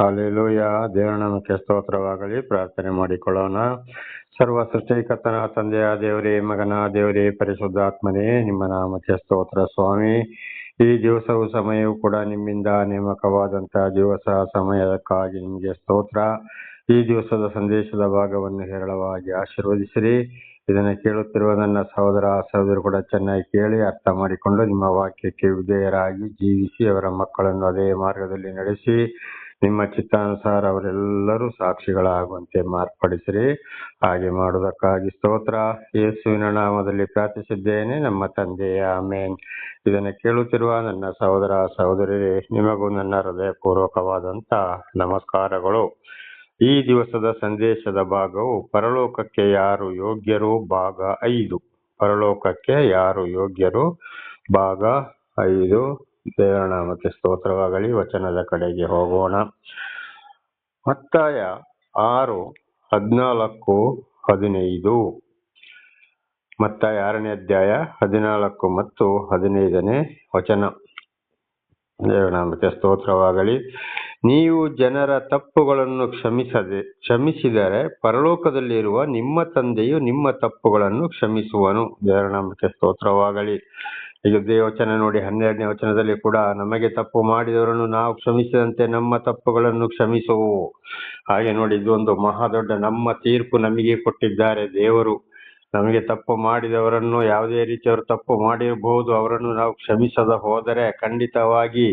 Hallelujah ದೇವರ ನಾಮಕ್ಕೆ ಸ್ತೋತ್ರವಾಗಲಿ. ಪ್ರಾರ್ಥನೆ ಮಾಡಿಕೊಳ್ಳೋಣ. ಸರ್ವ ಸೃಷ್ಟಿಕರ್ತನ ತಂದೆಯ ದೇವರೇ, ಮಗನ ದೇವರೇ, ಪರಿಶುದ್ಧಾತ್ಮನೇ, ನಿಮ್ಮ ನಾಮಕ್ಕೆ ಸ್ತೋತ್ರ ಸ್ವಾಮಿ. ಈ ದಿವಸವು ಸಮಯವು ಕೂಡ ನಿಮ್ಮಿಂದ ನೇಮಕವಾದಂತಹ ದಿವಸ, ಸಮಯಕ್ಕಾಗಿ ನಿಮಗೆ ಸ್ತೋತ್ರ. ಈ ದಿವಸದ ಸಂದೇಶದ ಭಾಗವನ್ನು ಹೇರಳವಾಗಿ ಆಶೀರ್ವದಿಸಿರಿ. ಇದನ್ನು ಕೇಳುತ್ತಿರುವ ನನ್ನ ಸಹೋದರ ಸಹೋದರಿ ಕೂಡ ಚೆನ್ನಾಗಿ ಕೇಳಿ ಅರ್ಥ ಮಾಡಿಕೊಂಡು ನಿಮ್ಮ ವಾಕ್ಯಕ್ಕೆ ವಿಧೇಯರಾಗಿ ಜೀವಿಸಿ ಅವರ ಮಕ್ಕಳನ್ನು ಅದೇ ಮಾರ್ಗದಲ್ಲಿ ನಡೆಸಿ, ನಿಮ್ಮ ಚಿತ್ತಾನುಸಾರ ಅವರೆಲ್ಲರೂ ಸಾಕ್ಷಿಗಳಾಗುವಂತೆ ಮಾರ್ಪಡಿಸಿರಿ. ಹಾಗೆ ಮಾಡುವುದಕ್ಕಾಗಿ ಸ್ತೋತ್ರ. ಯೇಸುವಿನ ನಾಮದಲ್ಲಿ ಪ್ರಾರ್ಥಿಸಿದ್ದೇನೆ, ನಮ್ಮ ತಂದೆಯ ಆಮೇನ್. ಇದನ್ನು ಕೇಳುತ್ತಿರುವ ನನ್ನ ಸಹೋದರ ಸಹೋದರಿ ನಿಮಗೂ ನನ್ನ ಹೃದಯಪೂರ್ವಕವಾದಂಥ ನಮಸ್ಕಾರಗಳು. ಈ ದಿವಸದ ಸಂದೇಶದ ಭಾಗವು ಪರಲೋಕಕ್ಕೆ ಯಾರು ಯೋಗ್ಯರು ಭಾಗ ಐದು. ಪರಲೋಕಕ್ಕೆ ಯಾರು ಯೋಗ್ಯರು ಭಾಗ ಐದು. ದೇವರ ನಾಮಕ್ಕೆ ಸ್ತೋತ್ರವಾಗಲಿ, ವಚನದ ಕಡೆಗೆ ಹೋಗೋಣ. ಮತ್ತಾಯ ಆರು, ಹದಿನಾಲ್ಕು, ಹದಿನೈದು. ಮತ್ತಾಯ ಆರನೇ ಅಧ್ಯಾಯ, ಹದಿನಾಲ್ಕು ಮತ್ತು ಹದಿನೈದನೇ ವಚನ. ದೇವರ ನಾಮಕ್ಕೆ ಸ್ತೋತ್ರವಾಗಲಿ. ನೀವು ಜನರ ತಪ್ಪುಗಳನ್ನು ಕ್ಷಮಿಸದೆ, ಕ್ಷಮಿಸಿದರೆ ಪರಲೋಕದಲ್ಲಿರುವ ನಿಮ್ಮ ತಂದೆಯು ನಿಮ್ಮ ತಪ್ಪುಗಳನ್ನು ಕ್ಷಮಿಸುವನು. ದೇವರ ಸ್ತೋತ್ರವಾಗಲಿ. ಈಗ ದೇವಚನ ನೋಡಿ ಹನ್ನೆರಡನೇ ವಚನದಲ್ಲಿ ಕೂಡ, ನಮಗೆ ತಪ್ಪು ಮಾಡಿದವರನ್ನು ನಾವು ಕ್ಷಮಿಸಿದಂತೆ ನಮ್ಮ ತಪ್ಪುಗಳನ್ನು ಕ್ಷಮಿಸುವು ಹಾಗೆ ನೋಡಿ, ಇದೊಂದು ಮಹಾದೊಡ್ಡ ನಮ್ಮ ತೀರ್ಪು ನಮಗೆ ಕೊಟ್ಟಿದ್ದಾರೆ ದೇವರು. ನಮಗೆ ತಪ್ಪು ಮಾಡಿದವರನ್ನು ಯಾವುದೇ ರೀತಿಯವರು ತಪ್ಪು ಮಾಡಿರಬಹುದು, ಅವರನ್ನು ನಾವು ಕ್ಷಮಿಸದ ಹೋದರೆ ಖಂಡಿತವಾಗಿ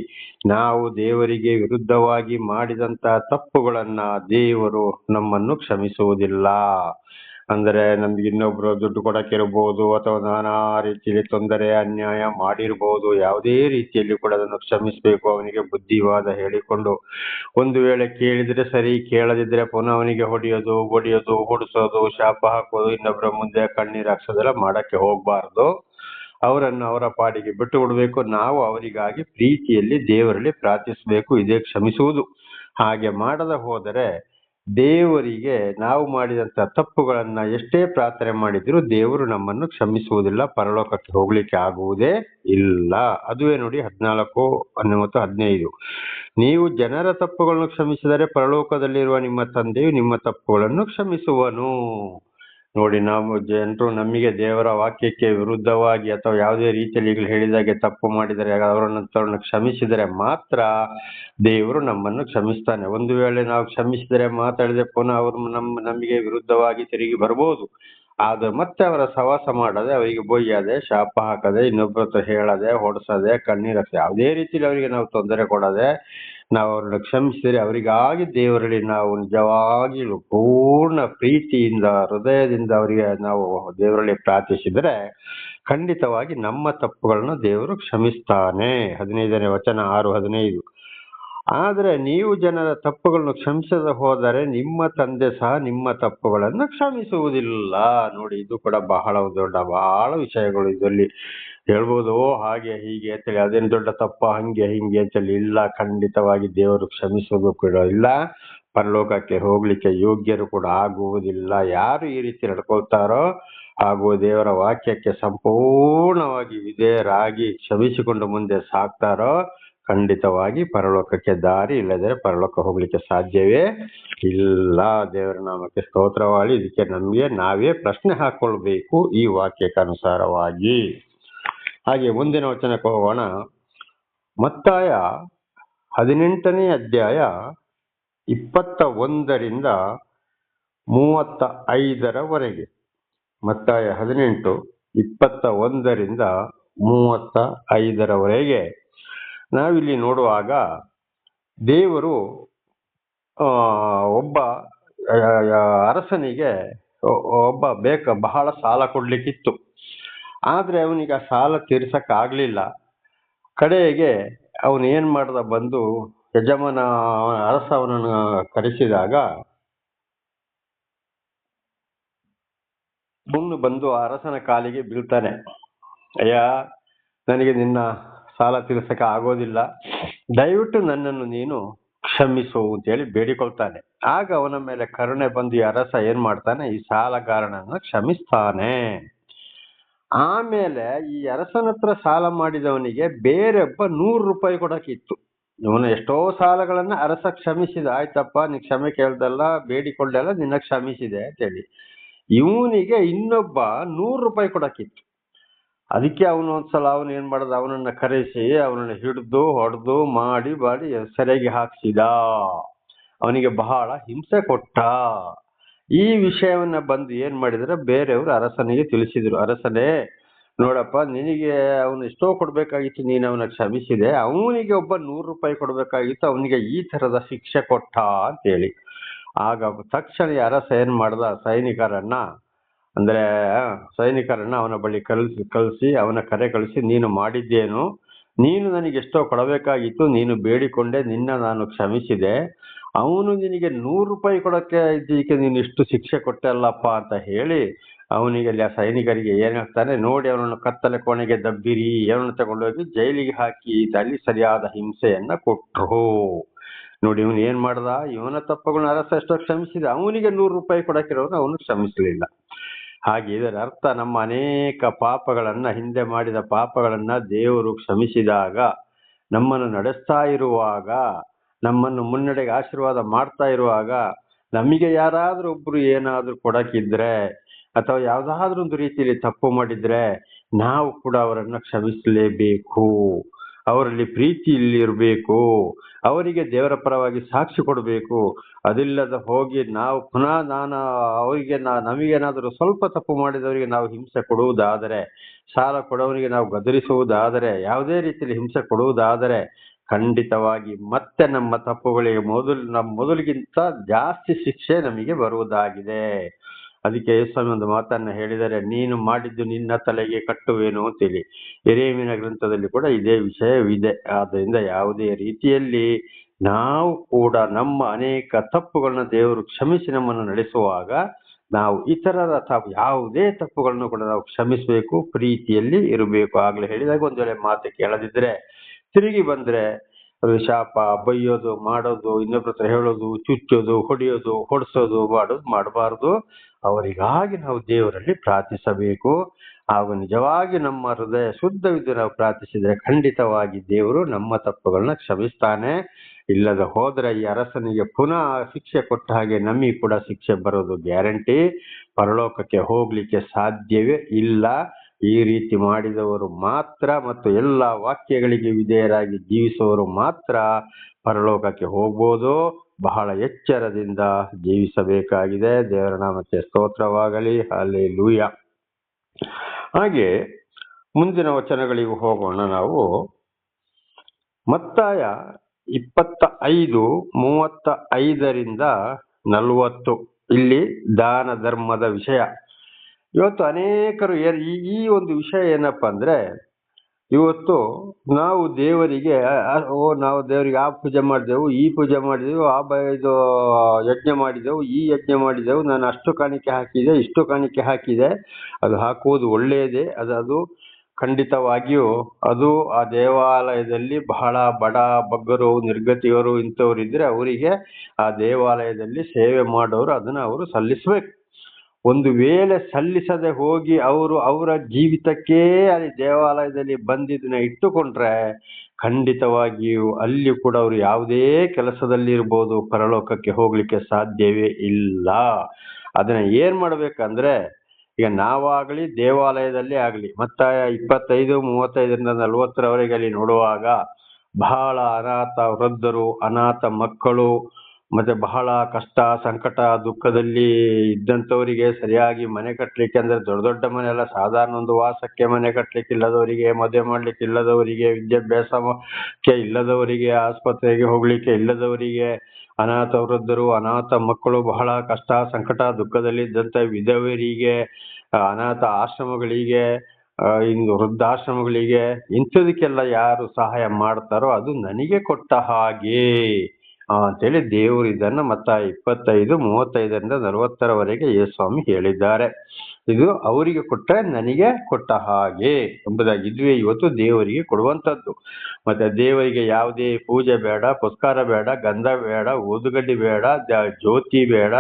ನಾವು ದೇವರಿಗೆ ವಿರುದ್ಧವಾಗಿ ಮಾಡಿದಂತಹ ತಪ್ಪುಗಳನ್ನ ದೇವರು ನಮ್ಮನ್ನು ಕ್ಷಮಿಸುವುದಿಲ್ಲ. ಅಂದರೆ ನಮ್ಗೆ ಇನ್ನೊಬ್ರು ದುಡ್ಡು ಕೊಡಕ್ಕಿರಬಹುದು ಅಥವಾ ನಾನಾ ರೀತಿಯಲ್ಲಿ ತೊಂದರೆ, ಅನ್ಯಾಯ ಮಾಡಿರಬಹುದು ಯಾವುದೇ ರೀತಿಯಲ್ಲಿ ಕೂಡ ಅದನ್ನು ಕ್ಷಮಿಸಬೇಕು, ಅವನಿಗೆ ಬುದ್ಧಿವಾದ ಹೇಳಿಕೊಂಡು ಒಂದು ವೇಳೆ ಕೇಳಿದ್ರೆ ಸರಿ, ಕೇಳದಿದ್ರೆ ಪುನಃ ಅವನಿಗೆ ಹೊಡೆಯೋದು ಹೊಡೆಯೋದು ಹೊಡಿಸೋದು ಶಾಪ ಹಾಕೋದು ಇನ್ನೊಬ್ಬರ ಮುಂದೆ ಕಣ್ಣೀರು ಹಾಕ್ಸೋದೆಲ್ಲ ಮಾಡಕ್ಕೆ ಹೋಗಬಾರ್ದು. ಅವರನ್ನು ಅವರ ಪಾಡಿಗೆ ಬಿಟ್ಟು ಕೊಡಬೇಕು ನಾವು ಅವರಿಗಾಗಿ ಪ್ರೀತಿಯಲ್ಲಿ ದೇವರಲ್ಲಿ ಪ್ರಾರ್ಥಿಸಬೇಕು, ಇದೇ ಕ್ಷಮಿಸುವುದು. ಹಾಗೆ ಮಾಡದ ಹೋದರೆ ದೇವರಿಗೆ ನಾವು ಮಾಡಿದಂತ ತಪ್ಪುಗಳನ್ನ ಎಷ್ಟೇ ಪ್ರಾರ್ಥನೆ ಮಾಡಿದ್ರು ದೇವರು ನಮ್ಮನ್ನು ಕ್ಷಮಿಸುವುದಿಲ್ಲ, ಪರಲೋಕಕ್ಕೆ ಹೋಗ್ಲಿಕ್ಕೆ ಆಗುವುದೇ ಇಲ್ಲ. ಅದುವೇ ನೋಡಿ ಹದಿನಾಲ್ಕು ಮತ್ತು ಹದಿನೈದು. ನೀವು ಜನರ ತಪ್ಪುಗಳನ್ನು ಕ್ಷಮಿಸಿದರೆ ಪರಲೋಕದಲ್ಲಿರುವ ನಿಮ್ಮ ತಂದೆಯು ನಿಮ್ಮ ತಪ್ಪುಗಳನ್ನು ಕ್ಷಮಿಸುವನು. ನೋಡಿ, ನಾವು ಜನರು ನಮಗೆ ದೇವರ ವಾಕ್ಯಕ್ಕೆ ವಿರುದ್ಧವಾಗಿ ಅಥವಾ ಯಾವುದೇ ರೀತಿಯಲ್ಲಿ ಈಗಲೂ ಹೇಳಿದಾಗೆ ತಪ್ಪು ಮಾಡಿದರೆ ಅವರನ್ನು ಕ್ಷಮಿಸಿದರೆ ಮಾತ್ರ ದೇವರು ನಮ್ಮನ್ನು ಕ್ಷಮಿಸ್ತಾನೆ. ಒಂದು ವೇಳೆ ನಾವು ಕ್ಷಮಿಸಿದರೆ ಮಾತಾಡಿದ್ರೆ ಪುನಃ ಅವರು ನಮ್ಮ, ನಮಗೆ ವಿರುದ್ಧವಾಗಿ ತಿರುಗಿ ಬರ್ಬೋದು ಆದ್ರೆ ಮತ್ತೆ ಅವರ ಸವಾಸ ಮಾಡದೆ, ಅವರಿಗೆ ಬೊಯ್ಯದೆ, ಶಾಪ ಹಾಕದೆ ಇನ್ನೊಬ್ಬರ ಹತ್ರ ಹೇಳದೆ, ಹೊಡ್ಸದೆ, ಕಣ್ಣೀರ್ ಹಾಕ್ಸದೆ, ಯಾವುದೇ ರೀತಿಯಲ್ಲಿ ಅವರಿಗೆ ನಾವು ತೊಂದರೆ ಕೊಡದೆ ನಾವು ಅವ್ರನ್ನ ಕ್ಷಮಿಸಿದರೆ ಅವರಿಗಾಗಿ ದೇವರಲ್ಲಿ ನಾವು ನಿಜವಾಗಿಯೂ ಪೂರ್ಣ ಪ್ರೀತಿಯಿಂದ, ಹೃದಯದಿಂದ ಅವರಿಗೆ ನಾವು ದೇವರಲ್ಲಿ ಪ್ರಾರ್ಥಿಸಿದರೆ ಖಂಡಿತವಾಗಿ ನಮ್ಮ ತಪ್ಪುಗಳನ್ನು ದೇವರು ಕ್ಷಮಿಸ್ತಾನೆ. ಹದಿನೈದನೇ ವಚನ, ಆರು, ಹದಿನೈದು. ಆದರೆ ನೀವು ಜನರ ತಪ್ಪುಗಳನ್ನು ಕ್ಷಮಿಸದೆ ಹೋದರೆ ನಿಮ್ಮ ತಂದೆ ಸಹ ನಿಮ್ಮ ತಪ್ಪುಗಳನ್ನು ಕ್ಷಮಿಸುವುದಿಲ್ಲ. ನೋಡಿ, ಇದು ಕೂಡ ಬಹಳ ದೊಡ್ಡ, ಬಹಳ ವಿಷಯಗಳು ಇದರಲ್ಲಿ. ಹೇಳ್ಬೋದು, ಓ ಹಾಗೆ, ಹೀಗೆ ಅಂತೇಳಿ ಅದೇನು ದೊಡ್ಡ ತಪ್ಪ, ಹಂಗೆ, ಹಿಂಗೆ ಅಂತೇಳಿ ಇಲ್ಲ, ಖಂಡಿತವಾಗಿ ದೇವರು ಕ್ಷಮಿಸೋದು ಕೂಡ ಇಲ್ಲ. ಪರಲೋಕಕ್ಕೆ ಹೋಗ್ಲಿಕ್ಕೆ ಯೋಗ್ಯರು ಕೂಡ ಆಗುವುದಿಲ್ಲ. ಯಾರು ಈ ರೀತಿ ನಡ್ಕೊಳ್ತಾರೋ, ಹಾಗೂ ದೇವರ ವಾಕ್ಯಕ್ಕೆ ಸಂಪೂರ್ಣವಾಗಿ ವಿಧೇಯರಾಗಿ ಕ್ಷಮಿಸಿಕೊಂಡು ಮುಂದೆ ಸಾಕ್ತಾರೋ ಖಂಡಿತವಾಗಿ ಪರಲೋಕಕ್ಕೆ ದಾರಿ ಇಲ್ಲದ್ರೆ ಪರಲೋಕ ಹೋಗ್ಲಿಕ್ಕೆ ಸಾಧ್ಯವೇ ಇಲ್ಲ. ದೇವರ ನಾಮಕ್ಕೆ ಸ್ತೋತ್ರವಾಗಿ ಇದಕ್ಕೆ ನಮಗೆ ನಾವೇ ಪ್ರಶ್ನೆ ಹಾಕೊಳ್ಬೇಕು ಈ ವಾಕ್ಯಕ್ಕೆ ಅನುಸಾರವಾಗಿ. ಹಾಗೆ ಮುಂದಿನ ವಚನಕ್ಕೆ ಹೋಗೋಣ ಮತ್ತಾಯ ಹದಿನೆಂಟನೇ ಅಧ್ಯಾಯ ಇಪ್ಪತ್ತ ಒಂದರಿಂದ ಮೂವತ್ತ ಐದರವರೆಗೆ ಮತ್ತಾಯ ಹದಿನೆಂಟು ಇಪ್ಪತ್ತ ಒಂದರಿಂದ ಮೂವತ್ತ ಐದರವರೆಗೆ ನಾವಿಲ್ಲಿ ನೋಡುವಾಗ ದೇವರು ಒಬ್ಬ ಅರಸನಿಗೆ ಒಬ್ಬ ಬೇಕ, ಬಹಳ ಸಾಲ ಕೊಡ್ಲಿಕ್ಕಿತ್ತು. ಆದ್ರೆ ಅವನಿಗೆ ಆ ಸಾಲ ತೀರ್ಸಕ್ ಆಗ್ಲಿಲ್ಲ ಕಡೆಗೆ ಅವನು ಏನ್ ಮಾಡ್ದ ಬಂದು ಯಜಮಾನ ಅರಸ ಅವನನ್ನು ಕರೆಸಿದಾಗ ಮುಂದೆ ಬಂದು ಅರಸನ ಕಾಲಿಗೆ ಬೀಳ್ತಾನೆ. ಅಯ್ಯ, ನನಗೆ ನಿನ್ನ ಸಾಲ ತೀರ್ಸಕ್ಕೆ ಆಗೋದಿಲ್ಲ. ದಯವಿಟ್ಟು ನನ್ನನ್ನು ನೀನು ಕ್ಷಮಿಸು ಅಂತೇಳಿ ಬೇಡಿಕೊಳ್ತಾನೆ. ಆಗ ಅವನ ಮೇಲೆ ಕರುಣೆ ಬಂದು ಈ ಅರಸ ಏನ್ ಮಾಡ್ತಾನೆ, ಈ ಸಾಲಗಾರನನ್ನು ಕ್ಷಮಿಸ್ತಾನೆ. ಆಮೇಲೆ ಈ ಅರಸನ ಹತ್ರ ಸಾಲ ಮಾಡಿದವನಿಗೆ ಬೇರೊಬ್ಬ ನೂರು ರೂಪಾಯಿ ಕೊಡಕ್ಕಿತ್ತು ಇವನು ಎಷ್ಟೋ ಸಾಲಗಳನ್ನ ಅರಸ ಕ್ಷಮಿಸಿದ. ಆಯ್ತಪ್ಪ ನೀ ಕ್ಷಮೆ ಕೇಳ್ದಲ್ಲ ಬೇಡಿಕೊಳ್ಳಲ್ಲ ನಿನ್ನ ಕ್ಷಮಿಸಿದೆ ಅಂತೇಳಿ. ಇವನಿಗೆ ಇನ್ನೊಬ್ಬ ನೂರು ರೂಪಾಯಿ ಕೊಡಕ್ಕಿತ್ತು ಅದಕ್ಕೆ ಅವನು ಒಂದ್ಸಲ ಅವನು ಏನ್ ಮಾಡ್ದ? ಅವನನ್ನ ಕರೆಸಿ, ಅವನನ್ನ ಹಿಡಿದು, ಹೊಡೆದು, ಮಾಡಿ ಮಾಡಿ, ಸೆರೆಗೆ ಹಾಕ್ಸಿದ. ಅವನಿಗೆ ಬಹಳ ಹಿಂಸೆ ಕೊಟ್ಟ. ಈ ವಿಷಯವನ್ನ ಬಂದು ಏನ್ ಮಾಡಿದ್ರೆ ಬೇರೆಯವರು ಅರಸನಿಗೆ ತಿಳಿಸಿದ್ರು. ಅರಸನೇ, ನೋಡಪ್ಪ, ನಿನಗೆ ಅವನು ಎಷ್ಟೋ ಕೊಡ್ಬೇಕಾಗಿತ್ತು, ನೀನು ಅವನ ಕ್ಷಮಿಸಿದೆ. ಅವನಿಗೆ ಒಬ್ಬ ನೂರು ರೂಪಾಯಿ ಕೊಡ್ಬೇಕಾಗಿತ್ತು, ಅವನಿಗೆ ಈ ತರದ ಶಿಕ್ಷೆ ಕೊಟ್ಟ ಅಂತೇಳಿ. ಆಗ ತಕ್ಷಣ ಅರಸ ಏನ್ ಮಾಡ್ದ, ಸೈನಿಕರನ್ನ, ಅಂದ್ರೆ, ಸೈನಿಕರನ್ನ ಅವನ ಬಳಿ ಕಲಿಸಿ ಕಳಿಸಿ ಅವನ ಕರೆ ಕಳಿಸಿ, ನೀನು ಮಾಡಿದ್ದೇನು, ನೀನು ನನಗೆ ಎಷ್ಟೋ ಕೊಡಬೇಕಾಗಿತ್ತು, ನೀನು ಬೇಡಿಕೊಂಡೆ, ನಿನ್ನ ನಾನು ಕ್ಷಮಿಸಿದೆ ಅವನು ನಿನಗೆ ನೂರು ರೂಪಾಯಿ ಕೊಡಕ್ಕೆ ಇದಕ್ಕೆ ನೀನು ಇಷ್ಟು ಶಿಕ್ಷೆ ಕೊಟ್ಟಲ್ಲಪ್ಪ ಅಂತ ಹೇಳಿ ಅವನಿಗೆ ಅಲ್ಲಿ ಆ ಸೈನಿಕರಿಗೆ ಏನು ಹೇಳ್ತಾನೆ, ನೋಡಿ ಅವನನ್ನು ಕತ್ತಲೆ ಕೋಣೆಗೆ ದಬ್ಬಿರಿ ಅವನನ್ನು ತಗೊಂಡೋಗಿ ಜೈಲಿಗೆ ಹಾಕಿ, ಅಲ್ಲಿ ಸರಿಯಾದ ಹಿಂಸೆಯನ್ನು ಕೊಟ್ರು. ನೋಡಿ ಇವನು ಏನು ಮಾಡ್ದ, ಇವನ ತಪ್ಪುಗಳನ್ನ ಅರಸ ಎಷ್ಟೋ ಕ್ಷಮಿಸಿದ, ಅವನಿಗೆ ನೂರು ರೂಪಾಯಿ ಕೊಡಕ್ಕಿರೋನು ಅವನು ಕ್ಷಮಿಸಲಿಲ್ಲ. ಹಾಗೆ ಇದರ ಅರ್ಥ ನಮ್ಮ ಅನೇಕ ಪಾಪಗಳನ್ನು, ಹಿಂದೆ ಮಾಡಿದ ಪಾಪಗಳನ್ನು ದೇವರು ಕ್ಷಮಿಸಿದಾಗ ನಮ್ಮನ್ನು ನಡೆಸ್ತಾ ಇರುವಾಗ ನಮ್ಮನ್ನು ಮುನ್ನಡೆಗೆ ಆಶೀರ್ವಾದ ಮಾಡ್ತಾ ಇರುವಾಗ ನಮಗೆ ಯಾರಾದರೂ ಒಬ್ಬರು ಏನಾದರೂ ಕೊಡಕ್ಕಿದ್ರೆ ಅಥವಾ ಯಾವುದಾದ್ರೂ ಒಂದು ರೀತಿಯಲ್ಲಿ ತಪ್ಪು ಮಾಡಿದ್ರೆ ನಾವು ಕೂಡ ಅವರನ್ನು ಕ್ಷಮಿಸಲೇಬೇಕು. ಅವರಲ್ಲಿ ಪ್ರೀತಿ ಇರಬೇಕು ಅವರಿಗೆ ದೇವರ ಪರವಾಗಿ ಸಾಕ್ಷಿ ಕೊಡಬೇಕು. ಅದಿಲ್ಲದ ಹೋಗಿ ನಾವು ಪುನಃ ನಾನು ಅವರಿಗೆ ನಾ ನಮಗೇನಾದರೂ ಸ್ವಲ್ಪ ತಪ್ಪು ಮಾಡಿದವರಿಗೆ ನಾವು ಹಿಂಸೆ ಕೊಡುವುದಾದರೆ, ಸಾಲ ಕೊಡೋವನಿಗೆ ನಾವು ಗದರಿಸುವುದಾದರೆ, ಯಾವುದೇ ರೀತಿಯಲ್ಲಿ ಹಿಂಸೆ ಕೊಡುವುದಾದರೆ ಖಂಡಿತವಾಗಿ ಮತ್ತೆ ನಮ್ಮ ತಪ್ಪುಗಳಿಗೆ ಮೊದಲು, ನಮ್ಮ ಮೊದಲಿಗಿಂತ ಜಾಸ್ತಿ ಶಿಕ್ಷೆ ನಮಗೆ ಬರುವುದಾಗಿದೆ. ಅದಕ್ಕೆ ಯೇಸ್ವಾಮಿ ಒಂದು ಮಾತನ್ನು ಹೇಳಿದರೆ, ನೀನು ಮಾಡಿದ್ದು ನಿನ್ನ ತಲೆಗೆ ಕಟ್ಟುವೇನು ಅಂತೇಳಿ. ಎರೇಮಿನ ಗ್ರಂಥದಲ್ಲಿ ಕೂಡ ಇದೇ ವಿಷಯವಿದೆ. ಆದ್ದರಿಂದ ಯಾವುದೇ ರೀತಿಯಲ್ಲಿ ನಾವು ಕೂಡ ನಮ್ಮ ಅನೇಕ ತಪ್ಪುಗಳನ್ನ ದೇವರು ಕ್ಷಮಿಸಿ ನಮ್ಮನ್ನು ನಡೆಸುವಾಗ ನಾವು ಇತರರ ತಪ್ಪು ಯಾವುದೇ ತಪ್ಪುಗಳನ್ನು ಕೂಡ ನಾವು ಕ್ಷಮಿಸಬೇಕು, ಪ್ರೀತಿಯಲ್ಲಿ ಇರಬೇಕು. ಆಗಲೇ ಹೇಳಿದಾಗ ಒಂದು ವೇಳೆ ಮಾತು ಕೇಳದಿದ್ರೆ ತಿರುಗಿ ಬಂದ್ರೆ ಅದು ಶಾಪ, ಬೈಯೋದು, ಮಾಡೋದು, ಇನ್ನೊಬ್ರ ಹತ್ರ ಹೇಳೋದು, ಚುಚ್ಚೋದು, ಹೊಡೆಯೋದು, ಹೊಡ್ಸೋದು, ಮಾಡೋದು, ಮಾಡಬಾರ್ದು. ಅವರಿಗಾಗಿ ನಾವು ದೇವರಲ್ಲಿ ಪ್ರಾರ್ಥಿಸಬೇಕು. ಹಾಗೂ ನಿಜವಾಗಿ ನಮ್ಮ ಹೃದಯ ಶುದ್ಧವಿದ್ದು ನಾವು ಪ್ರಾರ್ಥಿಸಿದ್ರೆ ಖಂಡಿತವಾಗಿ ದೇವರು ನಮ್ಮ ತಪ್ಪುಗಳನ್ನ ಕ್ಷಮಿಸ್ತಾನೆ. ಇಲ್ಲದ ಹೋದ್ರೆ ಈ ಅರಸನಿಗೆ ಪುನಃ ಶಿಕ್ಷೆ ಕೊಟ್ಟ ಹಾಗೆ ನಮಗೆ ಕೂಡ ಶಿಕ್ಷೆ ಬರೋದು ಗ್ಯಾರಂಟಿ. ಪರಲೋಕಕ್ಕೆ ಹೋಗ್ಲಿಕ್ಕೆ ಸಾಧ್ಯವೇ ಇಲ್ಲ. ಈ ರೀತಿ ಮಾಡಿದವರು ಮಾತ್ರ ಮತ್ತು ಎಲ್ಲ ವಾಕ್ಯಗಳಿಗೆ ವಿಧೇಯರಾಗಿ ಜೀವಿಸುವವರು ಮಾತ್ರ ಪರಲೋಕಕ್ಕೆ ಹೋಗ್ಬೋದು. ಬಹಳ ಎಚ್ಚರದಿಂದ ಜೀವಿಸಬೇಕಾಗಿದೆ. ದೇವರ ನಾಮಕ್ಕೆ ಸ್ತೋತ್ರವಾಗಲಿ. ಅಲ್ಲಿ ಲೂಯ ಹಾಗೆ ಮುಂದಿನ ವಚನಗಳಿಗೂ ಹೋಗೋಣ ನಾವು. ಮತ್ತಾಯ ಇಪ್ಪತ್ತ ಐದು ಮೂವತ್ತ ಐದರಿಂದ ನಲವತ್ತು. ಇಲ್ಲಿ ದಾನ ಧರ್ಮದ ವಿಷಯ. ಇವತ್ತು ಅನೇಕರು ಈ ಒಂದು ವಿಷಯ ಏನಪ್ಪ ಅಂದ್ರೆ, ಇವತ್ತು ನಾವು ದೇವರಿಗೆ ಓ, ನಾವು ದೇವರಿಗೆ ಆ ಪೂಜೆ ಮಾಡಿದೆವು, ಈ ಪೂಜೆ ಮಾಡಿದೆವು, ಆ ಬ, ಇದು ಯಜ್ಞ ಮಾಡಿದೆವು, ಈ ಯಜ್ಞ ಮಾಡಿದೆವು, ನಾನು ಅಷ್ಟು ಕಾಣಿಕೆ ಹಾಕಿದೆ, ಇಷ್ಟು ಕಾಣಿಕೆ ಹಾಕಿದೆ, ಅದು ಹಾಕುವುದು ಒಳ್ಳೆಯದೇ, ಅದು ಅದು ಖಂಡಿತವಾಗಿಯೂ ಅದು ಆ ದೇವಾಲಯದಲ್ಲಿ ಬಹಳ ಬಡ ಬಗ್ಗರು ನಿರ್ಗತಿಯವರು ಇಂಥವ್ರು ಇದ್ರೆ ಅವರಿಗೆ ಆ ದೇವಾಲಯದಲ್ಲಿ ಸೇವೆ ಮಾಡೋರು, ಅದನ್ನ ಅವರು ಸಲ್ಲಿಸಬೇಕು. ಒಂದು ವೇಳೆ ಸಲ್ಲಿಸದೆ ಹೋಗಿ ಅವರು ಅವರ ಜೀವಿತಕ್ಕೇ ಅಲ್ಲಿ ದೇವಾಲಯದಲ್ಲಿ ಬಂದಿದ್ದನ್ನ ಇಟ್ಟುಕೊಂಡ್ರೆ ಖಂಡಿತವಾಗಿಯೂ ಅಲ್ಲಿ ಕೂಡ ಅವರು ಯಾವುದೇ ಕೆಲಸದಲ್ಲಿ ಇರ್ಬೋದು ಪರಲೋಕಕ್ಕೆ ಹೋಗ್ಲಿಕ್ಕೆ ಸಾಧ್ಯವೇ ಇಲ್ಲ. ಅದನ್ನ ಏನ್ ಮಾಡ್ಬೇಕಂದ್ರೆ, ಈಗ ನಾವಾಗಲಿ ದೇವಾಲಯದಲ್ಲಿ ಆಗಲಿ, ಮತ್ತ ಇಪ್ಪತ್ತೈದು, ಮೂವತ್ತೈದರಿಂದ ನಲವತ್ತರವರೆಗೆ ಅಲ್ಲಿ ನೋಡುವಾಗ ಬಹಳ ಅನಾಥ ವೃದ್ಧರು, ಅನಾಥ ಮಕ್ಕಳು ಮತ್ತೆ ಬಹಳ ಕಷ್ಟ, ಸಂಕಟ, ದುಃಖದಲ್ಲಿ ಇದ್ದಂಥವರಿಗೆ ಸರಿಯಾಗಿ ಮನೆ ಕಟ್ಟಲಿಕ್ಕೆ ಅಂದ್ರೆ ದೊಡ್ಡ ದೊಡ್ಡ ಮನೆ ಅಲ್ಲ, ಸಾಧಾರಣ ಒಂದು ವಾಸಕ್ಕೆ ಮನೆ ಕಟ್ಟಲಿಕ್ಕೆ ಇಲ್ಲದವರಿಗೆ, ಮದುವೆ ಮಾಡ್ಲಿಕ್ಕೆ ಇಲ್ಲದವರಿಗೆ, ವಿದ್ಯಾಭ್ಯಾಸಕ್ಕೆ ಇಲ್ಲದವರಿಗೆ, ಆಸ್ಪತ್ರೆಗೆ ಹೋಗ್ಲಿಕ್ಕೆ ಇಲ್ಲದವರಿಗೆ, ಅನಾಥ ವೃದ್ಧರು, ಅನಾಥ ಮಕ್ಕಳು ಬಹಳ ಕಷ್ಟ, ಸಂಕಟ, ದುಃಖದಲ್ಲಿ ಇದ್ದಂತ ವಿಧವರಿಗೆ ಅನಾಥ ಆಶ್ರಮಗಳಿಗೆ ಇನ್ನು ವೃದ್ಧಾಶ್ರಮಗಳಿಗೆ ಇಂಥದಕ್ಕೆಲ್ಲ ಯಾರು ಸಹಾಯ ಮಾಡ್ತಾರೋ ಅದು ನನಗೆ ಕೊಟ್ಟ ಹಾಗೆ. ಅಂತೇಳಿ ದೇವರು ಇದನ್ನ ಮತ್ತ ಇಪ್ಪತ್ತೈದು, ಮೂವತ್ತೈದರಿಂದ ನಲವತ್ತರವರೆಗೆ ಯೇಸ್ವಾಮಿ ಹೇಳಿದ್ದಾರೆ. ಇದು ಅವರಿಗೆ ಕೊಟ್ಟರೆ ನನಗೆ ಕೊಟ್ಟ ಹಾಗೆ ಎಂಬುದಾಗಿ. ಇದುವೇ ಇವತ್ತು ದೇವರಿಗೆ ಕೊಡುವಂಥದ್ದು. ಮತ್ತೆ ದೇವರಿಗೆ ಯಾವುದೇ ಪೂಜೆ ಬೇಡ, ಪುಸ್ಕಾರ ಬೇಡ, ಗಂಧ ಬೇಡ, ಊದುಗಡ್ಡಿ ಬೇಡ ಜ್ಯೋತಿ ಬೇಡ,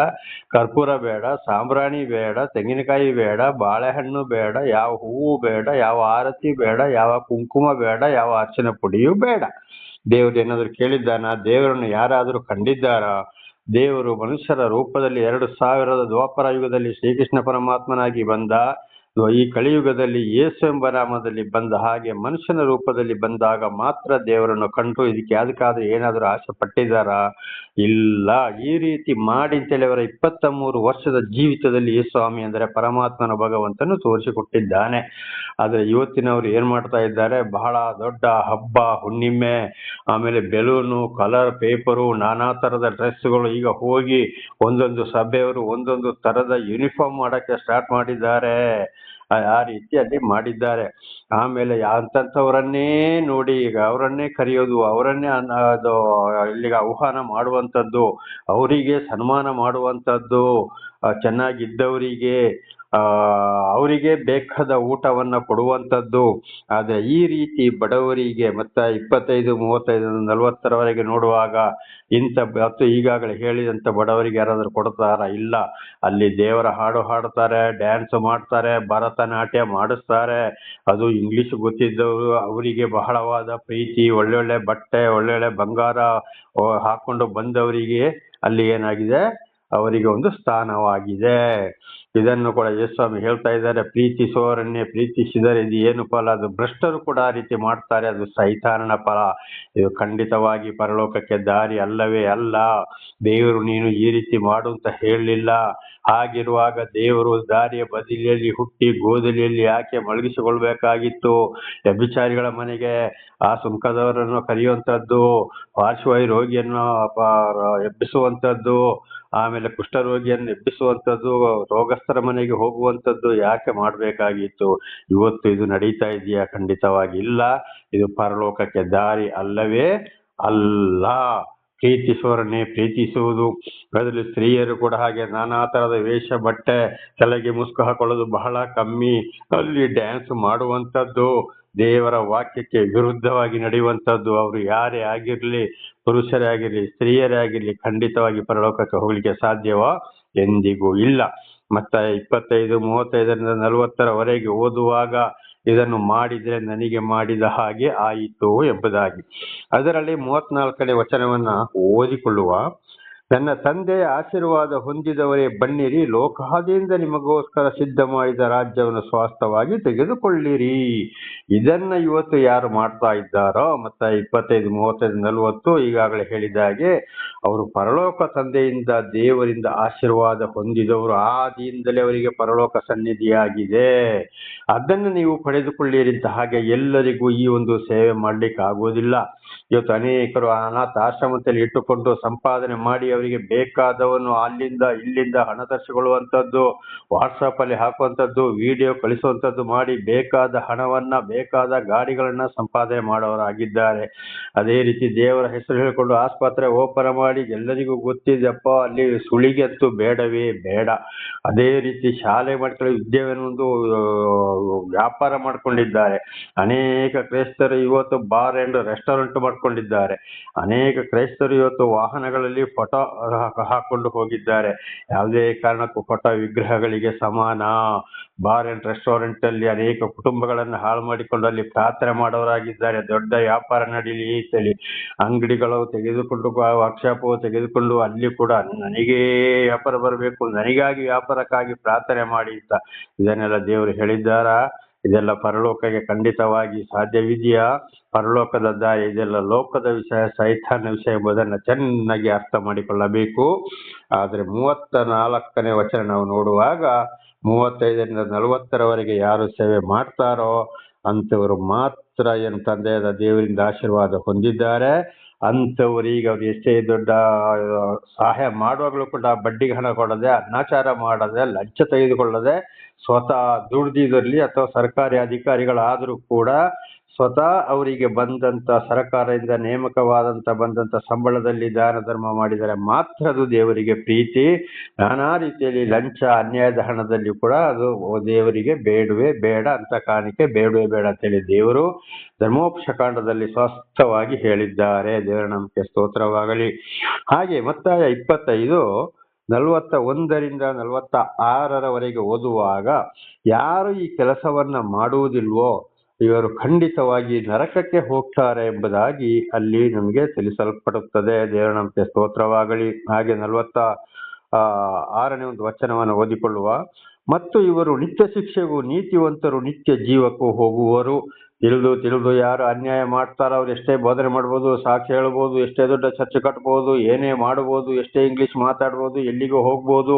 ಕರ್ಪೂರ ಬೇಡ, ಸಾಂಬ್ರಾಣಿ ಬೇಡ, ತೆಂಗಿನಕಾಯಿ ಬೇಡ, ಬಾಳೆಹಣ್ಣು ಬೇಡ, ಯಾವ ಹೂವು ಬೇಡ, ಯಾವ ಆರತಿ ಬೇಡ, ಯಾವ ಕುಂಕುಮ ಬೇಡ, ಯಾವ ಅರ್ಚನೆ ಪುಡಿಯೂ ಬೇಡ. ದೇವರು ಏನಾದರೂ ಕೇಳಿದ್ದಾನ? ದೇವರನ್ನು ಯಾರಾದರೂ ಕಂಡಿದ್ದಾರಾ? ದೇವರು ಮನುಷ್ಯರ ರೂಪದಲ್ಲಿ ಎರಡು ಸಾವಿರದ ದ್ವಾಪರ ಯುಗದಲ್ಲಿ ಶ್ರೀಕೃಷ್ಣ ಪರಮಾತ್ಮನಾಗಿ ಬಂದ ಈ ಕಲಿಯುಗದಲ್ಲಿ ಯೇಸು ಎಂಬ ನಾಮದಲ್ಲಿ ಬಂದ ಹಾಗೆ ಮನುಷ್ಯನ ರೂಪದಲ್ಲಿ ಬಂದಾಗ ಮಾತ್ರ ದೇವರನ್ನು ಕಂಡು ಇದಕ್ಕೆ ಅದಕ್ಕಾದ್ರೆ ಏನಾದರೂ ಆಸೆ ಪಟ್ಟಿದ್ದಾರಾ? ಇಲ್ಲ. ಈ ರೀತಿ ಮಾಡಿ ಅಂತೇಳಿ ಅವರ ಇಪ್ಪತ್ತ ಮೂರು ವರ್ಷದ ಜೀವಿತದಲ್ಲಿ ಈ ಸ್ವಾಮಿ ಅಂದರೆ ಪರಮಾತ್ಮನ ಭಗವಂತನು ತೋರಿಸಿಕೊಟ್ಟಿದ್ದಾನೆ. ಆದರೆ ಇವತ್ತಿನವರು ಏನು ಮಾಡ್ತಾ ಇದ್ದಾರೆ? ಬಹಳ ದೊಡ್ಡ ಹಬ್ಬ, ಹುಣ್ಣಿಮೆ, ಆಮೇಲೆ ಬೆಲೂನು, ಕಲರ್ ಪೇಪರು, ನಾನಾ ಥರದ ಡ್ರೆಸ್ಗಳು ಈಗ ಹೋಗಿ ಒಂದೊಂದು ಸಭೆಯವರು ಒಂದೊಂದು ಥರದ ಯೂನಿಫಾರ್ಮ್ ಮಾಡೋಕ್ಕೆ ಸ್ಟಾರ್ಟ್ ಮಾಡಿದ್ದಾರೆ. ಆ- ರೀತಿಯಲ್ಲಿ ಮಾಡಿದ್ದಾರೆ. ಆಮೇಲೆ ಅಂತಂಥವರನ್ನೇ ನೋಡಿ ಈಗ ಅವರನ್ನೇ ಕರೆಯೋದು, ಅವರನ್ನೇ ಅದು ಇಲ್ಲಿಗೆ ಆಹ್ವಾನ ಮಾಡುವಂಥದ್ದು, ಅವರಿಗೆ ಸನ್ಮಾನ ಮಾಡುವಂಥದ್ದು ಚೆನ್ನಾಗಿದ್ದವರಿಗೆ ಅವರಿಗೆ ಬೇಕಾದ ಊಟವನ್ನು ಕೊಡುವಂಥದ್ದು. ಆದರೆ ಈ ರೀತಿ ಬಡವರಿಗೆ ಮತ್ತೆ ಇಪ್ಪತ್ತೈದು, ಮೂವತ್ತೈದು, ನಲವತ್ತರವರೆಗೆ ನೋಡುವಾಗ ಇಂಥ ಮತ್ತು ಈಗಾಗಲೇ ಹೇಳಿದಂಥ ಬಡವರಿಗೆ ಯಾರಾದರೂ ಕೊಡ್ತಾರ? ಇಲ್ಲ. ಅಲ್ಲಿ ದೇವರ ಹಾಡು ಹಾಡ್ತಾರೆ, ಡ್ಯಾನ್ಸ್ ಮಾಡ್ತಾರೆ, ಭರತನಾಟ್ಯ ಮಾಡಿಸ್ತಾರೆ. ಅದು ಇಂಗ್ಲೀಷ್ ಗೊತ್ತಿದ್ದವರು, ಅವರಿಗೆ ಬಹಳವಾದ ಪ್ರೀತಿ, ಒಳ್ಳೊಳ್ಳೆ ಬಟ್ಟೆ, ಒಳ್ಳೊಳ್ಳೆ ಬಂಗಾರ ಹಾಕ್ಕೊಂಡು ಬಂದವರಿಗೆ ಅಲ್ಲಿ ಏನಾಗಿದೆ? ಅವರಿಗೆ ಒಂದು ಸ್ಥಾನವಾಗಿದೆ. ಇದನ್ನು ಕೂಡ ಯೇಸ್ವಾಮಿ ಹೇಳ್ತಾ ಇದ್ದಾರೆ ಪ್ರೀತಿಸುವವರನ್ನೇ ಪ್ರೀತಿಸಿದರೆ ಇದು ಏನು ಫಲ? ಅದು ಭ್ರಷ್ಟರು ಕೂಡ ಆ ರೀತಿ ಮಾಡ್ತಾರೆ, ಅದು ಸೈತಾನನ ಫಲ. ಇದು ಖಂಡಿತವಾಗಿ ಪರಲೋಕಕ್ಕೆ ದಾರಿ ಅಲ್ಲವೇ ಅಲ್ಲ. ದೇವರು ನೀನು ಈ ರೀತಿ ಮಾಡು ಅಂತ ಹೇಳಲಿಲ್ಲ. ಹಾಗಿರುವಾಗ ದೇವರು ದಾರಿಯ ಬದಿಲಿಯಲ್ಲಿ ಹುಟ್ಟಿ ಗೋದಲಿಯಲ್ಲಿ ಯಾಕೆ ಮಲಗಿಸಿಕೊಳ್ಬೇಕಾಗಿತ್ತು? ವ್ಯಭಿಚಾರಿಗಳ ಮನೆಗೆ ಆ ಸುಂಕದವರನ್ನು ಕರೆಯುವಂಥದ್ದು, ಪಾರ್ಶ್ವವಾಯು ರೋಗಿಯನ್ನು ಎಬ್ಬಿಸುವಂಥದ್ದು, ಆಮೇಲೆ ಕುಷ್ಠರೋಗಿಯನ್ನು ಎಬ್ಬಿಸುವಂಥದ್ದು, ರೋಗಸ್ಥರ ಮನೆಗೆ ಹೋಗುವಂಥದ್ದು ಯಾಕೆ ಮಾಡಬೇಕಾಗಿತ್ತು? ಇವತ್ತು ಇದು ನಡೀತಾ ಇದೆಯಾ? ಖಂಡಿತವಾಗಿ ಇಲ್ಲ ಇದು ಪರಲೋಕಕ್ಕೆ ದಾರಿ ಅಲ್ಲವೇ ಅಲ್ಲ. ಪ್ರೀತಿಸುವವರನ್ನೇ ಪ್ರೀತಿಸುವುದು. ಅದರಲ್ಲಿ ಸ್ತ್ರೀಯರು ಕೂಡ ಹಾಗೆ ನಾನಾ ಥರದ ವೇಷ ಬಟ್ಟೆ, ತಲೆಗೆ ಮುಸ್ಕು ಹಾಕೊಳ್ಳೋದು ಬಹಳ ಕಮ್ಮಿ. ಅಲ್ಲಿ ಡ್ಯಾನ್ಸ್ ಮಾಡುವಂಥದ್ದು, ದೇವರ ವಾಕ್ಯಕ್ಕೆ ವಿರುದ್ಧವಾಗಿ ನಡೆಯುವಂಥದ್ದು. ಅವರು ಯಾರೇ ಆಗಿರಲಿ, ಪುರುಷರೇ ಆಗಿರಲಿ, ಸ್ತ್ರೀಯರೇ ಆಗಿರಲಿ, ಖಂಡಿತವಾಗಿ ಪರಲೋಕಕ್ಕೆ ಹೋಗಲಿಕ್ಕೆ ಸಾಧ್ಯವ ಎಂದಿಗೂ ಇಲ್ಲ. ಮತ್ತೆ ಇಪ್ಪತ್ತೈದು, ಮೂವತ್ತೈದರಿಂದ ನಲವತ್ತರವರೆಗೆ ಓದುವಾಗ ಇದನ್ನು ಮಾಡಿದ್ರೆ ನನಗೆ ಮಾಡಿದ ಹಾಗೆ ಆಯಿತು ಎಂಬುದಾಗಿ. ಅದರಲ್ಲಿ ಮೂವತ್ನಾಲ್ಕನೇ ವಚನವನ್ನ ಓದಿಕೊಳ್ಳುವ ನನ್ನ ತಂದೆಯ ಆಶೀರ್ವಾದ ಹೊಂದಿದವರೇ ಬನ್ನಿರಿ, ಲೋಕಾದಿಯಿಂದ ನಿಮಗೋಸ್ಕರ ಸಿದ್ಧ ಮಾಡಿದ ರಾಜ್ಯವನ್ನು ಸ್ವಾಸ್ಥವಾಗಿ ತೆಗೆದುಕೊಳ್ಳಿರಿ. ಇದನ್ನ ಇವತ್ತು ಯಾರು ಮಾಡ್ತಾ ಇದ್ದಾರೋ, ಮತ್ತೆ ಇಪ್ಪತ್ತೈದು, ಮೂವತ್ತೈದು, ನಲವತ್ತು ಈಗಾಗಲೇ ಹೇಳಿದ ಹಾಗೆ, ಅವರು ಪರಲೋಕ ತಂದೆಯಿಂದ, ದೇವರಿಂದ ಆಶೀರ್ವಾದ ಹೊಂದಿದವರು ಆದಿಯಿಂದಲೇ ಅವರಿಗೆ ಪರಲೋಕ ಸನ್ನಿಧಿಯಾಗಿದೆ. ಅದನ್ನು ನೀವು ಪಡೆದುಕೊಳ್ಳಿರಿ ಅಂತ ಹಾಗೆ ಎಲ್ಲರಿಗೂ ಈ ಒಂದು ಸೇವೆ ಮಾಡ್ಲಿಕ್ಕೆ ಆಗುವುದಿಲ್ಲ ಇವತ್ತು ಅನೇಕರು ಅನಾಥ ಆಶ್ರಮದಲ್ಲಿ ಇಟ್ಟುಕೊಂಡು ಸಂಪಾದನೆ ಮಾಡಿ ಅವರಿಗೆ ಬೇಕಾದವನ್ನು ಅಲ್ಲಿಂದ ಇಲ್ಲಿಂದ ಹಣ ತರಿಸಿಕೊಳ್ಳುವಂಥದ್ದು ವಾಟ್ಸಪ್ ಅಲ್ಲಿ ಹಾಕುವಂಥದ್ದು ವಿಡಿಯೋ ಕಳಿಸುವಂಥದ್ದು ಮಾಡಿ ಬೇಕಾದ ಹಣವನ್ನ ಬೇಕಾದ ಗಾಡಿಗಳನ್ನ ಸಂಪಾದನೆ ಮಾಡೋರಾಗಿದ್ದಾರೆ. ಅದೇ ರೀತಿ ದೇವರ ಹೆಸರು ಹೇಳಿಕೊಂಡು ಆಸ್ಪತ್ರೆ ಓಪನ್ ಮಾಡಿ ಎಲ್ಲರಿಗೂ ಗೊತ್ತಿದೆಯಪ್ಪ ಅಲ್ಲಿ ಸುಳಿಗೆ ಅಂತೂ ಬೇಡವೇ ಬೇಡ. ಅದೇ ರೀತಿ ಶಾಲೆ ಮಕ್ಕಳು ಆ, ವ್ಯಾಪಾರ ಮಾಡ್ಕೊಂಡಿದ್ದಾರೆ. ಅನೇಕ ಕ್ರೈಸ್ತರು ಇವತ್ತು ಬಾರ್ ಅಂಡ್ ರೆಸ್ಟೋರೆಂಟ್ ಮಾಡ್ಕೊಂಡಿದ್ದಾರೆ ಅನೇಕ ಕ್ರೈಸ್ತರು ಇವತ್ತು ವಾಹನಗಳಲ್ಲಿ ಫೋಟೋ ಹಾಕೊಂಡು ಹೋಗಿದ್ದಾರೆ. ಯಾವುದೇ ಕಾರಣಕ್ಕೂ ಫೋಟೋ ವಿಗ್ರಹಗಳಿಗೆ ಸಮಾನ. ಬಾರ್ ಅಂಡ್ ರೆಸ್ಟೋರೆಂಟ್ ಅಲ್ಲಿ ಅನೇಕ ಕುಟುಂಬಗಳನ್ನು ಹಾಳು ಮಾಡಿಕೊಂಡು ಅಲ್ಲಿ ಪ್ರಾರ್ಥನೆ ಮಾಡೋರಾಗಿದ್ದಾರೆ. ದೊಡ್ಡ ವ್ಯಾಪಾರ ನಡೀಲಿ ಅಂತೇಳಿ ಅಂಗಡಿಗಳು ತೆಗೆದುಕೊಂಡು ವರ್ಕ್ಶಾಪ್ ತೆಗೆದುಕೊಂಡು ಅಲ್ಲಿ ಕೂಡ ನನಗೇ ವ್ಯಾಪಾರ ಬರಬೇಕು. ನನಗಾಗಿ ವ್ಯಾಪಾರಕ್ಕಾಗಿ ಪ್ರಾರ್ಥನೆ ಮಾಡಿ ಅಂತ ಇದನ್ನೆಲ್ಲ ದೇವರು ಹೇಳಿದ್ದಾರಾ? ಇದೆಲ್ಲ ಪರಲೋಕಕ್ಕೆ ಖಂಡಿತವಾಗಿ ಸಾಧ್ಯವಿದೆಯಾ? ಪರಲೋಕದ ದಾರಿ ಇದೆಲ್ಲ ಲೋಕದ ವಿಷಯ, ಸೈತಾನ ವಿಷಯ ಎಂಬುದನ್ನು ಚೆನ್ನಾಗಿ ಅರ್ಥ ಮಾಡಿಕೊಳ್ಳಬೇಕು. ಆದರೆ ಮೂವತ್ತ ನಾಲ್ಕನೇ ವಚನ ನಾವು ನೋಡುವಾಗ ಮೂವತ್ತೈದರಿಂದ ನಲವತ್ತರವರೆಗೆ ಯಾರು ಸೇವೆ ಮಾಡ್ತಾರೋ ಅಂಥವರು ಮಾತ್ರ ಏನು ತಂದೆಯಾದ ದೇವರಿಂದ ಆಶೀರ್ವಾದ ಹೊಂದಿದ್ದಾರೆ. ಅಂಥವರಿಗೆ ಅವ್ರು ಎಷ್ಟೇ ದೊಡ್ಡ ಸಹಾಯ ಮಾಡುವಾಗಲೂ ಕೂಡ ಬಡ್ಡಿಗೆ ಹಣ ಕೊಡದೆ ಅನಾಚಾರ ಮಾಡದೆ, ಲಂಚ ತೆಗೆದುಕೊಳ್ಳದೆ ಸ್ವತಃ ದುಡ್ದಿದ್ರಲ್ಲಿ ಅಥವಾ ಸರ್ಕಾರಿ ಅಧಿಕಾರಿಗಳಾದರೂ ಕೂಡ ಸ್ವತಃ ಅವರಿಗೆ ಬಂದಂತ ಸರ್ಕಾರದಿಂದ ನೇಮಕವಾದಂತ ಬಂದಂತ ಸಂಬಳದಲ್ಲಿ ದಾನ ಧರ್ಮ ಮಾಡಿದರೆ ಮಾತ್ರ ಅದು ದೇವರಿಗೆ ಪ್ರೀತಿ. ನಾನಾ ರೀತಿಯಲ್ಲಿ ಲಂಚ, ಅನ್ಯಾಯದ ಹಣದಲ್ಲಿ ಕೂಡ ಅದು ದೇವರಿಗೆ ಬೇಡವೇ, ಬೇಡ ಅಂತ ಕಾಣಿಕೆ, ಬೇಡವೇ, ಬೇಡ ಅಂತೇಳಿ ದೇವರು ಧರ್ಮೋಪಶಕಾಂಡದಲ್ಲಿ ಸ್ಪಷ್ಟವಾಗಿ ಹೇಳಿದ್ದಾರೆ. ದೇವರ ನಮಗೆ ಸ್ತೋತ್ರವಾಗಲಿ. ಹಾಗೆ ಮತ್ತಾಯ ಇಪ್ಪತ್ತೈದು ನಲವತ್ತ ಒಂದರಿಂದ ನಲವತ್ತ ಆರರವರೆಗೆ ಓದುವಾಗ ಯಾರು ಈ ಕೆಲಸವನ್ನ ಮಾಡುವುದಿಲ್ವೋ ಇವರು ಖಂಡಿತವಾಗಿ ನರಕಕ್ಕೆ ಹೋಗ್ತಾರೆ ಎಂಬುದಾಗಿ ಅಲ್ಲಿ ನಮಗೆ ತಿಳಿಸಲ್ಪಡುತ್ತದೆ. ದೇವನಂತೆ ಸ್ತೋತ್ರವಾಗಲಿ. ಹಾಗೆ ನಲವತ್ತ ಆರನೇ ಒಂದು ವಚನವನ್ನು ಓದಿಕೊಳ್ಳುವ ಮತ್ತು ಇವರು ನಿತ್ಯ ಶಿಕ್ಷೆಗೂ ನೀತಿವಂತರು, ನಿತ್ಯ ಜೀವಕ್ಕೂ ಹೋಗುವರು. ತಿಳಿದು ತಿಳಿದು ಯಾರು ಅನ್ಯಾಯ ಮಾಡ್ತಾರೋ ಅವ್ರು ಎಷ್ಟೇ ಬೋಧನೆ ಮಾಡ್ಬೋದು ಸಾಕ್ಷಿ ಹೇಳ್ಬೋದು, ಎಷ್ಟೇ ದೊಡ್ಡ ಚರ್ಚೆ ಕಟ್ಬೋದು, ಏನೇ ಮಾಡ್ಬೋದು, ಎಷ್ಟೇ ಇಂಗ್ಲಿಷ್ ಮಾತಾಡ್ಬೋದು, ಎಲ್ಲಿಗೂ ಹೋಗ್ಬೋದು.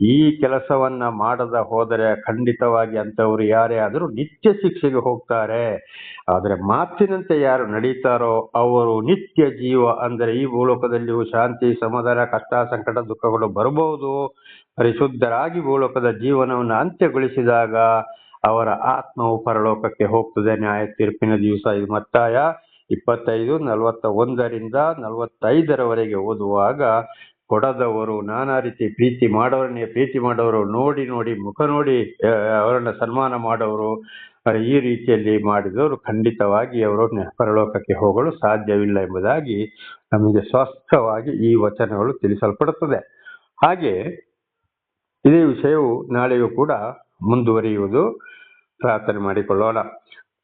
ಈ ಕೆಲಸವನ್ನ ಮಾಡದ ಹೋದರೆ ಖಂಡಿತವಾಗಿ ಅಂಥವ್ರು ಯಾರೇ ಆದರೂ ನಿತ್ಯ ಶಿಕ್ಷೆಗೆ ಹೋಗ್ತಾರೆ. ಆದರೆ ಮಾತಿನಂತೆ ಯಾರು ನಡೀತಾರೋ ಅವರು ನಿತ್ಯ ಜೀವ ಅಂದರೆ ಈ ಭೂಲೋಕದಲ್ಲಿಯೂ ಶಾಂತಿ, ಸಮಾಧಾನ, ಕಷ್ಟ, ಸಂಕಟ, ದುಃಖಗಳು ಬರಬಹುದು. ಪರಿಶುದ್ಧರಾಗಿ ಭೂಲೋಕದ ಜೀವನವನ್ನು ಅಂತ್ಯಗೊಳಿಸಿದಾಗ ಅವರ ಆತ್ಮವು ಪರಲೋಕಕ್ಕೆ ಹೋಗ್ತದೆ. ನ್ಯಾಯ ತೀರ್ಪಿನ ದಿವಸ ಇದು ಮತ್ತಾಯ ಇಪ್ಪತ್ತೈದು ನಲವತ್ತ ಒಂದರಿಂದ ನಲವತ್ತೈದರವರೆಗೆ ಓದುವಾಗ, ಕೊಡದವರು ನಾನಾ ರೀತಿ ಪ್ರೀತಿ ಮಾಡೋರನ್ನೇ ಪ್ರೀತಿ ಮಾಡೋರು, ನೋಡಿ ನೋಡಿ, ಮುಖ ನೋಡಿ ಅವರನ್ನು ಸನ್ಮಾನ ಮಾಡೋರು. ಈ ರೀತಿಯಲ್ಲಿ ಮಾಡಿದವರು ಖಂಡಿತವಾಗಿ ಅವರು ಪರಲೋಕಕ್ಕೆ ಹೋಗಲು ಸಾಧ್ಯವಿಲ್ಲ ಎಂಬುದಾಗಿ ನಮಗೆ ಸ್ಪಷ್ಟವಾಗಿ ಈ ವಚನಗಳು ತಿಳಿಸಲ್ಪಡುತ್ತದೆ. ಹಾಗೆ ಇದೇ ವಿಷಯವು ನಾಳೆಯೂ ಕೂಡ ಮುಂದುವರಿಯುವುದು. ಪ್ರಾರ್ಥನೆ ಮಾಡಿಕೊಳ್ಳೋಣ.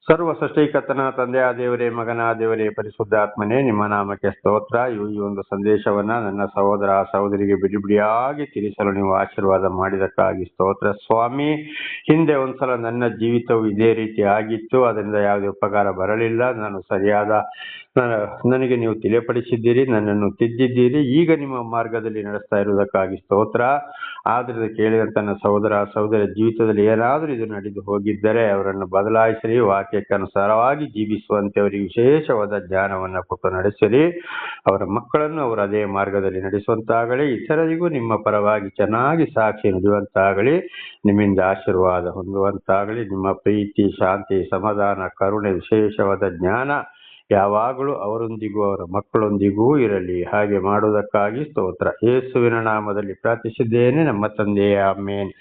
ಸರ್ವ ಸೃಷ್ಟಿಕರ್ತನ ತಂದೆಯ ದೇವರೇ ಮಗನ ದೇವರೇ ಪರಿಶುದ್ಧಾತ್ಮನೇ, ನಿಮ್ಮ ನಾಮಕ್ಕೆ ಸ್ತೋತ್ರ. ಇವು ಈ ಒಂದು ಸಂದೇಶವನ್ನ ನನ್ನ ಸಹೋದರ ಸಹೋದರಿಗೆ ಬಿಡಿ ಬಿಡಿಯಾಗಿ ತಿಳಿಸಲು ನೀವು ಆಶೀರ್ವಾದ ಮಾಡಿದಕ್ಕಾಗಿ ಸ್ತೋತ್ರ. ಸ್ವಾಮಿ, ಹಿಂದೆ ಒಂದ್ಸಲ ನನ್ನ ಜೀವಿತವು ಇದೇ ರೀತಿ ಆಗಿತ್ತು. ಅದರಿಂದ ಯಾವುದೇ ಉಪಕಾರ ಬರಲಿಲ್ಲ. ನಾನು ಸರಿಯಾದ ನನಗೆ ನೀವು ತಿಳಿಯಪಡಿಸಿದ್ದೀರಿ ನನ್ನನ್ನು ತಿದ್ದಿದ್ದೀರಿ. ಈಗ ನಿಮ್ಮ ಮಾರ್ಗದಲ್ಲಿ ನಡೆಸ್ತಾ ಇರುವುದಕ್ಕಾಗಿ ಸ್ತೋತ್ರ. ಆದ್ರಿಂದ ಕೇಳಿದಂತ ನನ್ನ ಸಹೋದರ ಸಹೋದರ ಜೀವಿತದಲ್ಲಿ ಏನಾದರೂ ಇದು ನಡೆದು ಹೋಗಿದ್ದರೆ ಅವರನ್ನು ಬದಲಾಯಿಸಲಿ ವಾಕ್ಯಕ್ಕೆ ಅನುಸಾರವಾಗಿ ಜೀವಿಸುವಂತೆ ಅವರಿಗೆ ವಿಶೇಷವಾದ ಜ್ಞಾನವನ್ನ ಕೊಟ್ಟು ನಡೆಸಲಿ. ಅವರ ಮಕ್ಕಳನ್ನು ಅವರು ಅದೇ ಮಾರ್ಗದಲ್ಲಿ ನಡೆಸುವಂತಾಗಲಿ. ಇತರರಿಗೂ ನಿಮ್ಮ ಪರವಾಗಿ ಚೆನ್ನಾಗಿ ಸಾಕ್ಷಿ ನುಡಿಯುವಂತಾಗಲಿ. ನಿಮ್ಮಿಂದ ಆಶೀರ್ವಾದ ಹೊಂದುವಂತಾಗಲಿ. ನಿಮ್ಮ ಪ್ರೀತಿ, ಶಾಂತಿ, ಸಮಾಧಾನ, ಕರುಣೆ, ವಿಶೇಷವಾದ ಜ್ಞಾನ ಯಾವಾಗಲೂ ಅವರೊಂದಿಗೂ, ಅವರ ಮಕ್ಕಳೊಂದಿಗೂ ಇರಲಿ. ಹಾಗೆ ಮಾಡುವುದಕ್ಕಾಗಿ ಸ್ತೋತ್ರ. ಯೇಸುವಿನ ನಾಮದಲ್ಲಿ ಪ್ರಾರ್ಥಿಸಿದ್ದೇನೆ, ನಮ್ಮ ತಂದೆಯ ಅಮ್ಮೇನ್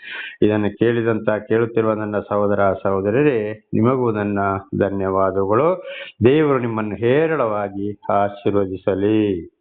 ಇದನ್ನು ಕೇಳಿದಂತ ಕೇಳುತ್ತಿರುವ ನನ್ನ ಸಹೋದರ ಸಹೋದರರೇ ನಿಮಗೂ ನನ್ನ ಧನ್ಯವಾದಗಳು. ದೇವರು ನಿಮ್ಮನ್ನು ಹೇರಳವಾಗಿ ಆಶೀರ್ವದಿಸಲಿ.